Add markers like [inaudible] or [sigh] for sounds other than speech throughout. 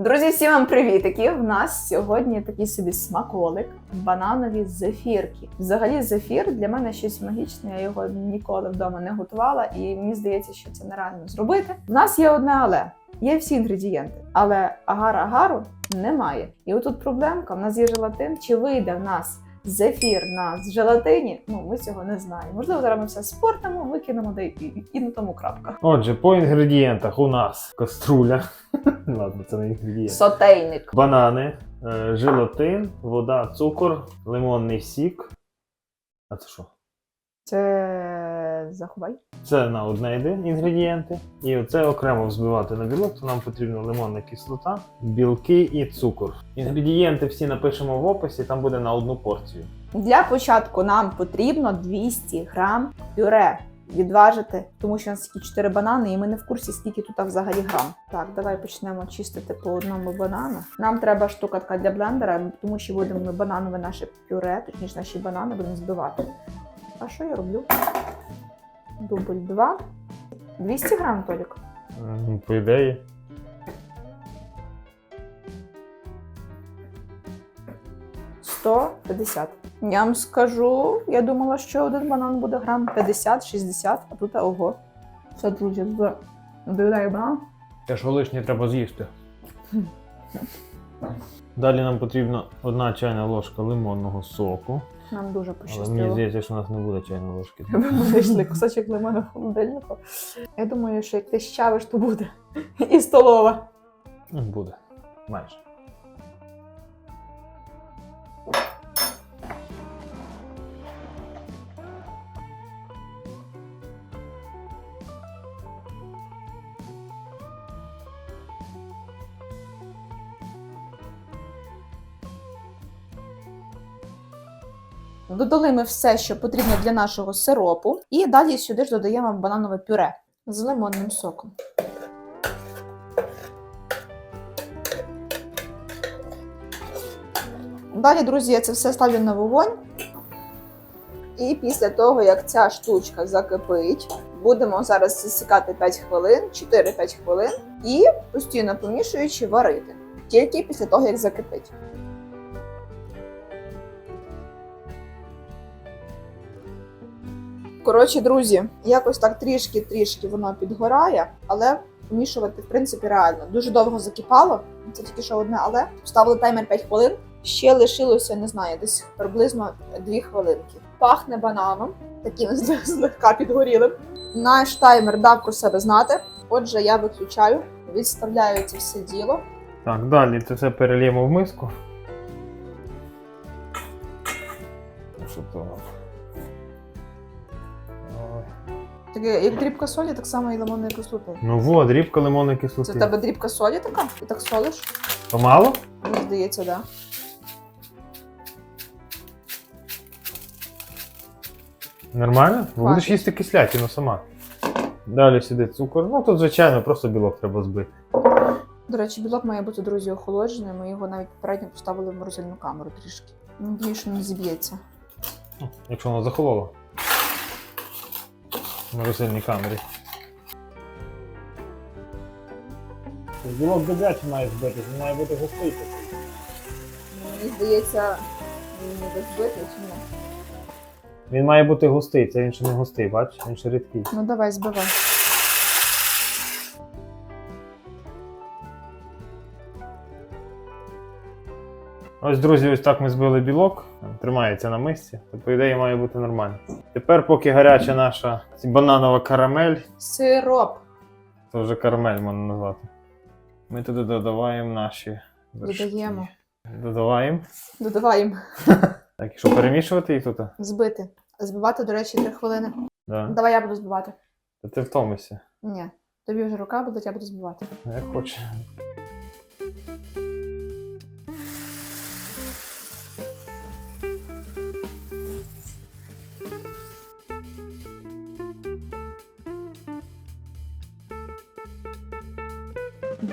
Друзі, всім вам привітики! В нас сьогодні такий собі смаколик, бананові зефірки. Взагалі, зефір для мене щось магічне. Я його ніколи вдома не готувала, і мені здається, що це нереально зробити. В нас є одне але. Є всі інгредієнти, але агар-агару немає. І отут проблемка: в нас є желатин. Чи вийде в нас зефір на желатині? Ну, ми цього не знаємо. Можливо, зараз ми все спортимо, викинемо де і, і, і на тому крапка. Отже, по інгредієнтах у нас каструля. [laughs] Ладно, це не інгредієнт. Сотейник. Банани, е, желатин, вода, цукор, лимонний сік. А це що? Це заховай. Це на одне йде інгредієнти. І оце окремо взбивати на білок, то нам потрібна лимонна кислота, білки і цукор. Інгредієнти всі напишемо в описі, там буде на одну порцію. Для початку нам потрібно 200 грам пюре відважити, тому що у нас тільки 4 банани, і ми не в курсі, скільки тут взагалі грам. Так, давай почнемо чистити по одному банану. Нам треба штукатка для блендера, тому що будемо ми бананове наше пюре, точніше наші банани будемо збивати. А що я роблю? Дубль 2. 200 грам, Толік. М, По ідеї. – 150. Я вам скажу, я думала, що один банан буде грам 50-60, а тут ого. Все, друзі, доїдаю банан. Те, що лишнє треба з'їсти. Далі нам потрібна одна чайна ложка лимонного соку. Нам дуже Але мені здається, що у нас не буде чайної ложки. [laughs] Ми знайшли кусочок лимону в холодильнику. Я думаю, що як ти щавиш, то буде. І столова. Буде. Майже. Додали ми все, що потрібно для нашого сиропу. І далі сюди ж додаємо бананове пюре з лимонним соком. Далі, друзі, я це все ставлю на вогонь. І після того, як ця штучка закипить, будемо зараз засікати 5 хвилин, 4-5 хвилин, і постійно помішуючи варити. Тільки після того, як закипить. Коротше, друзі, якось так трішки-трішки воно підгорає, але помішувати, в принципі, реально. Дуже довго закипало. Це тільки що одне, але ставили таймер 5 хвилин. Ще лишилося, не знаю, десь приблизно 2 хвилинки. Пахне бананом, таким [laughs] злегка підгорілим. Наш таймер дав про себе знати. Отже, я виключаю, відставляю це все діло. Так, далі це все переліємо в миску. Що то? Таке, як дрібка солі, так само і лимонної кислоти. Ну во, дрібка лимонної Це в тебе дрібка солі така? Ти так солиш? Помало? Мені здається, так. Да. Нормально? Бо Будеш їсти кислятину сама. Далі сюди цукор. Ну тут, звичайно, просто білок треба збити. До речі, білок має бути, друзі, охолоджений. Ми його навіть попередньо поставили в морозильну камеру трішки. Надію, що не зіб'ється. Ну, Якщо воно захололо. В морозильній камері. Білок добряче має збити, він має бути густий. такий. Мені здається, він не збити чи ні. Він має бути густий, це він ще не густий, бач? Він ще рідкий. Ну давай, збивай. Ось, друзі, ось так ми збили білок. Тримається на мисці. То, по ідеї, має бути нормально. Тепер, поки гаряча наша бананова карамель, Сироп. це вже карамель можна назвати. Ми туди додаваємо наші вершки. Додаємо. Додаваємо. Додаваємо. [laughs] Так, і що перемішувати їх тут? Збити. Збивати, до речі, 3 хвилини. Да. Давай я буду збивати. Та ти втомишся. Ні. Тобі вже рука буде, я буду збивати. Як хочеш.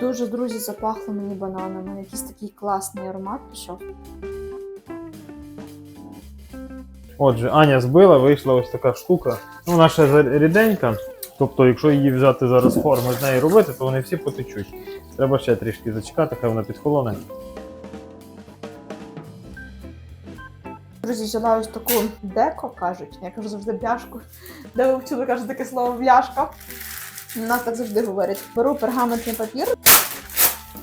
Дуже, друзі, запахло мені бананами. Якийсь такий класний аромат пішов. Отже, Аня збила, вийшла ось така штука. Ну, вона ще ріденька, Тобто, якщо її взяти зараз форму з неї робити, то вони всі потечуть. Треба ще трішки зачекати, хай вона підхолоне. Друзі, взяла ось таку деко, кажуть. Я кажу завжди бляшку. Де ви вчили кажуть таке слово бляшка. У нас так завжди говорять. Беру пергаментний папір,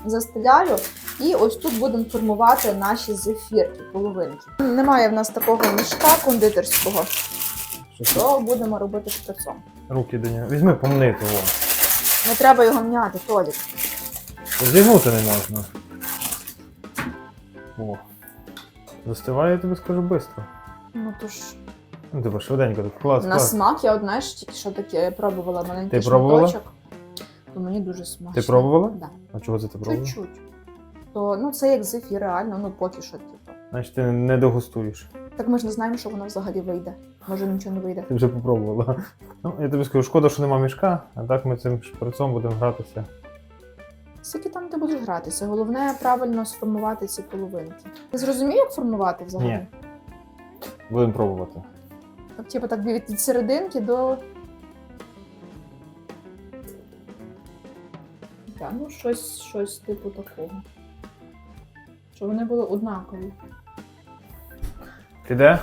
застеляю, і ось тут будемо формувати наші зефірки, половинки. Немає в нас такого мішка кондитерського, Що то будемо робити шприцом. Руки до нього. Візьми помнити, во. Не треба його м'яти, Толік. Зігнути не можна. О. Застиває, я тобі скажу швидко. Ну то ж Ну, типу, швиденько, так клас, на клас. смак я одна ж тільки що таке пробувала маленький Ти пробувала? шматочок. То мені дуже смачно. Ти пробувала? Да. А чого це ти пробувала? Чуть-чуть. То ну це як зефір, реально, ну поки що, типу. Значить, ти не дегустуєш. Так ми ж не знаємо, що воно взагалі вийде. Може нічого не вийде. Ти вже попробувала. Ну, я тобі скажу, шкода, що нема мішка, а так ми цим шприцом будемо гратися. Скільки там ти будеш гратися? Головне правильно сформувати ці половинки. Ти зрозумів, як формувати взагалі? Ні. Будемо пробувати. Типу, так від від серединки до. Так, ну щось, щось типу такого. Щоб вони були однакові. Піде?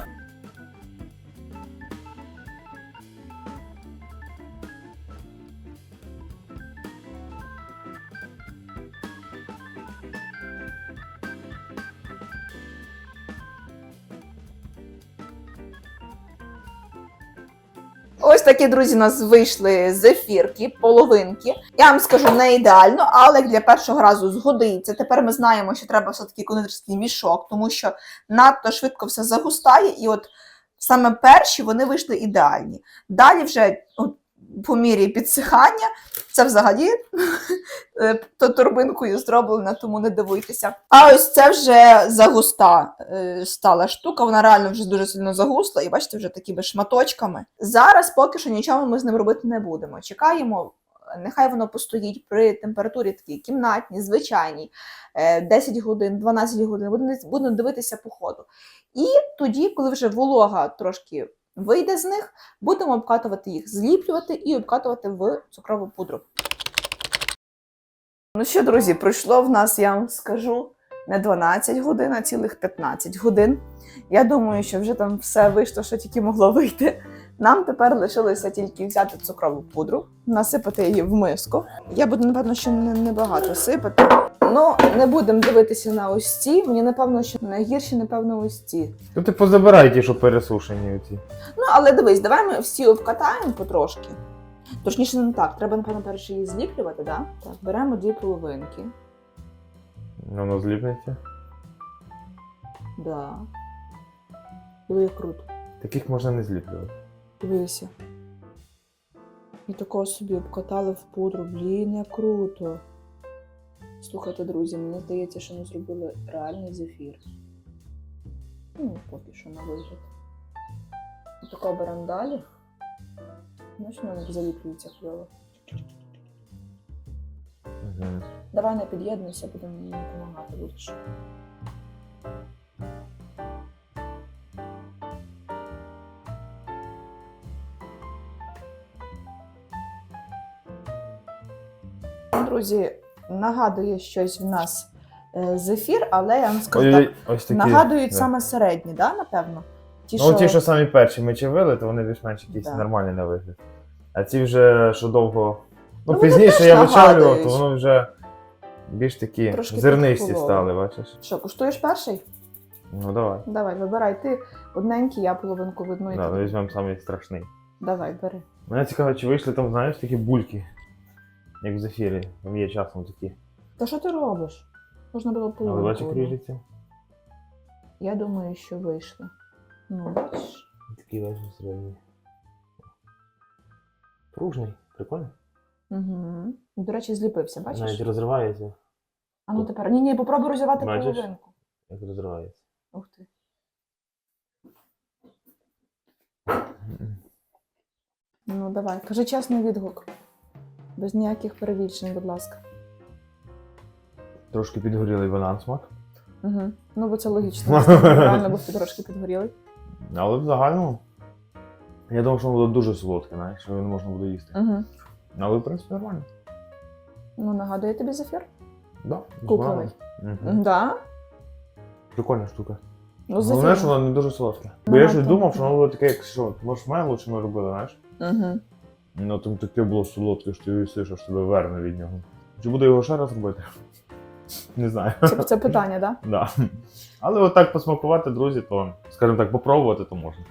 Ось такі, друзі, у нас вийшли зефірки, половинки. Я вам скажу не ідеально, але для першого разу згодиться. Тепер ми знаємо, що треба все-таки кондитерський мішок, тому що надто швидко все загустає, і от саме перші вони вийшли ідеальні. Далі вже от, по мірі підсихання це взагалі е, то турбинкою зроблено, тому не дивуйтеся. А ось це вже загуста е, стала штука. Вона реально вже дуже сильно загусла, і бачите, вже такими шматочками. Зараз поки що нічого ми з ним робити не будемо. Чекаємо. Нехай воно постоїть при температурі такій кімнатній, звичайній, е, 10 годин, 12 годин, будемо дивитися по ходу. І тоді, коли вже волога трошки вийде з них, будемо обкатувати їх, зліплювати і обкатувати в цукрову пудру. Ну що, друзі, пройшло в нас, я вам скажу, не 12 годин, а цілих 15 годин. Я думаю, що вже там все вийшло, що тільки могло вийти. Нам тепер лишилося тільки взяти цукрову пудру, насипати її в миску. Я буду, напевно, ще небагато сипати. Ну, не будемо дивитися на ось ці. Мені, напевно, що найгірші, напевно, ось ці. Ну ти позабирай ті, що пересушені оці. Ну, але дивись, давай ми всі обкатаємо потрошки. Точніше, не так. Треба, напевно, перше її зліплювати, да? так? Беремо дві половинки. Воно зліпнеться. Да. Диви, як круто. Таких можна не зліплювати. Дивися. І такого собі обкатали в пудру. Блін, як круто. Слухайте, друзі, мені здається, що ми зробили реальний зефір. Ну, поки що на вигляд. Отако беремо далі. Знаєш, воно заліплюється кльово. Угу. Давай не під'єднуйся, будемо мені допомагати будеш. Друзі, нагадує щось в нас е, зефір, але я вам скажу так, ось такі. нагадують да. саме середні, да, напевно? Ті, Ну, ті, що самі перші ми чавили, то вони більш-менш якісь Да. нормальні на вигляд. А ті вже, що довго. Ну, Ну, пізніше я вичавлював, то воно вже більш такі Трошки зернисті стали, бачиш? Що, куштуєш перший? Ну давай. Давай, вибирай. Ти одненький, я половинку в одну і Да, ну, візьмемо самий страшний. Давай, бери. Мене цікаво, чи вийшли там, знаєш, такі бульки, як в зефірі. Там є часом такі. Та що ти робиш? Можна було Але половинку. бачиш, як одну. ріжеться? Я думаю, що вийшло. Ну, бачиш. Такий бачиш середній. Пружний, прикольно. Угу. До речі, зліпився, бачиш? Навіть розривається. А ну тепер. Ні, ні, попробуй розірвати Бачиш? половинку. Як розривається. Ух ти. Ну, давай. Кажи чесний відгук. Без ніяких перебільшень, будь ласка. Трошки підгорілий банан смак. Угу. Ну, бо це логічно. [laughs] Реально був трошки підгорілий. Але в загальному Я думав, що воно буде дуже солодке, знаєш, що його не можна буде їсти. Угу. Але в принципі нормально. Ну, нагадує тобі зефір? Да, Кукольний. Угу. Да. Прикольна штука. Ну, Головне, що воно не дуже солодке. Бо Ну, я щось думав, що воно буде таке, як що, маршмеллоу, що ми робили, знаєш? Угу. Ну там таке було солодке, що ти їсиш, аж тебе верне від нього. Чи буде його ще раз робити? [laughs] Не знаю. Це, це питання, так? Да? [laughs] Да. Але отак посмакувати, друзі, то, скажімо так, попробувати, то можна.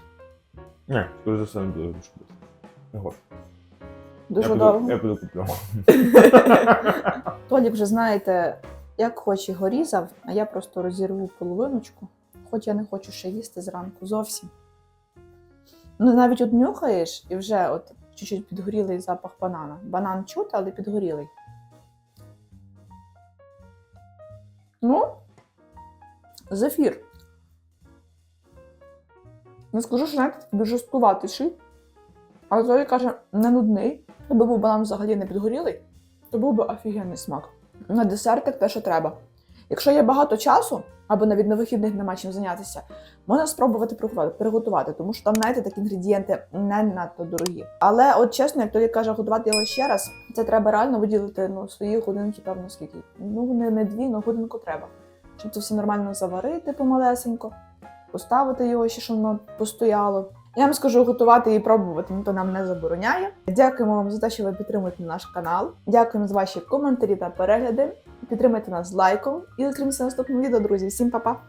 Ні, скоріше за все, не буде шкодити. Не хочу. Дуже я довго. Піду, я піду куплю. [laughs] Толік вже знаєте, як хоче його різав, а я просто розірву половиночку, хоч я не хочу ще їсти зранку зовсім. Ну, навіть от нюхаєш і вже от чуть-чуть підгорілий запах банана. Банан чути, але підгорілий. Ну, зефір. Не скажу, що навіть дуже жорсткуватіший. Але Толік каже, не нудний. Якби був банан взагалі не підгорілий, то був би офігенний смак. На десертик те, що треба. Якщо є багато часу, або навіть на вихідних нема чим зайнятися, можна спробувати приготувати, тому що там, знаєте, такі інгредієнти не надто дорогі. Але от чесно, як тоді каже, готувати його ще раз, це треба реально виділити ну, свої годинки, певно, скільки. Ну, не, не дві, але годинку треба. Щоб це все нормально заварити помалесенько, поставити його ще, щоб воно постояло. Я вам скажу готувати і пробувати, ніхто нам не забороняє. Дякуємо вам за те, що ви підтримуєте наш канал. Дякуємо за ваші коментарі та перегляди. Підтримайте нас лайком і зустрінемося в наступному відео, друзі. Всім па-па!